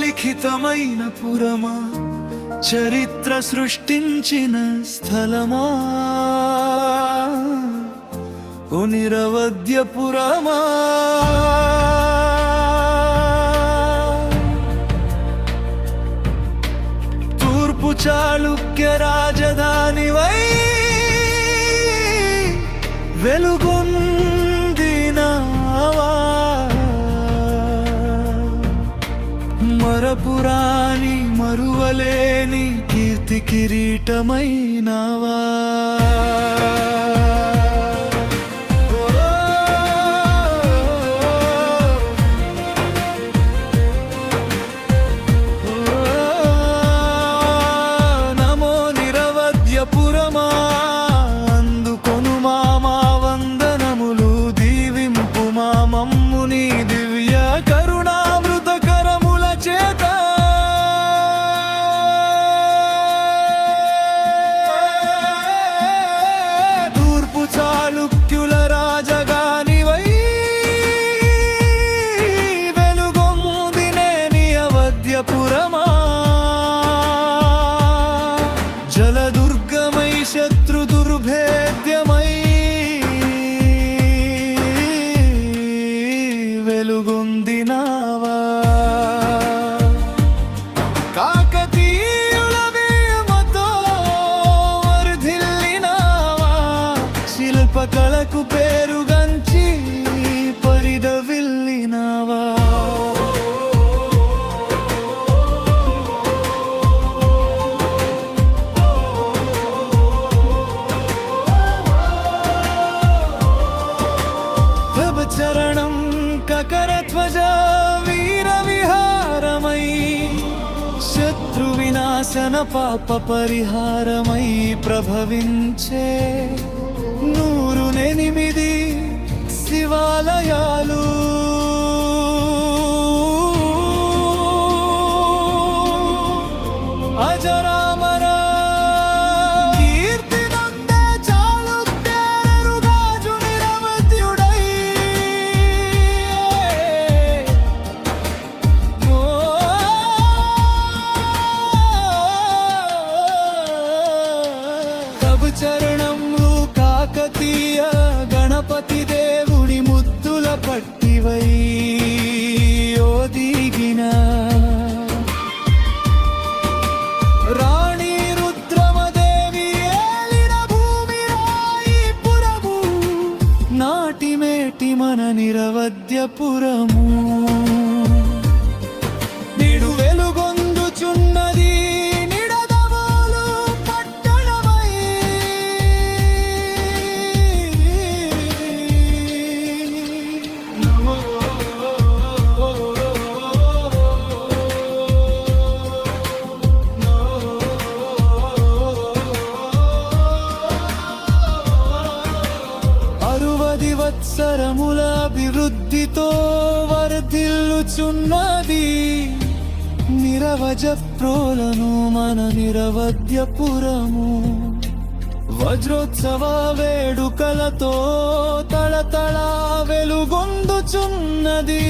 లిఖితమైన పురమా చరిత్ర సృష్టించిన స్థలమా? ఓ నిరవధ్యపురమా తూర్పు చాళుక్య రాజధానివై వెలుగు మరపురాని మరువలేని కీర్తి కిరీటమైనవా? జలదుర్గమై శత్రు దుర్భేద్యమై వెలుగొందినావా. కాకతీయుల వేమతో వర్ధిల్లినావా. శిల్పకళకు పేరుగా కకరధ్వజ వీర విహారమై శత్రు వినాశన పాప పరిహారమై ప్రభవించే నూరు నెనిమిది శివాలయాలు. గణపతి దేవుడి ముద్దుల పట్టివై ఓదిగిన రాణి రుద్రమదేవి ఏలిన భూమి రాయిపురము నాటి మేటి మన నిరవధ్యపురము అరువది అభివృద్ధితో వర్ధిల్లుచున్నది. నిరవజ ప్రోలను మన నిరవద్యపురము వజ్రోత్సవ వేడుకలతో తళతళ వెలుగొందుచున్నది.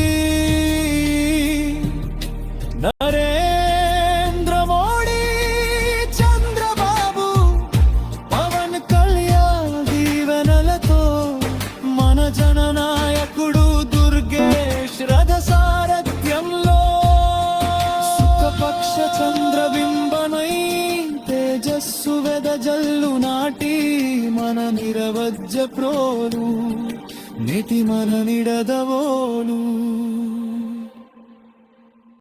మన నిరవజ్య ప్రోలు నితి మన నిడదవోలు.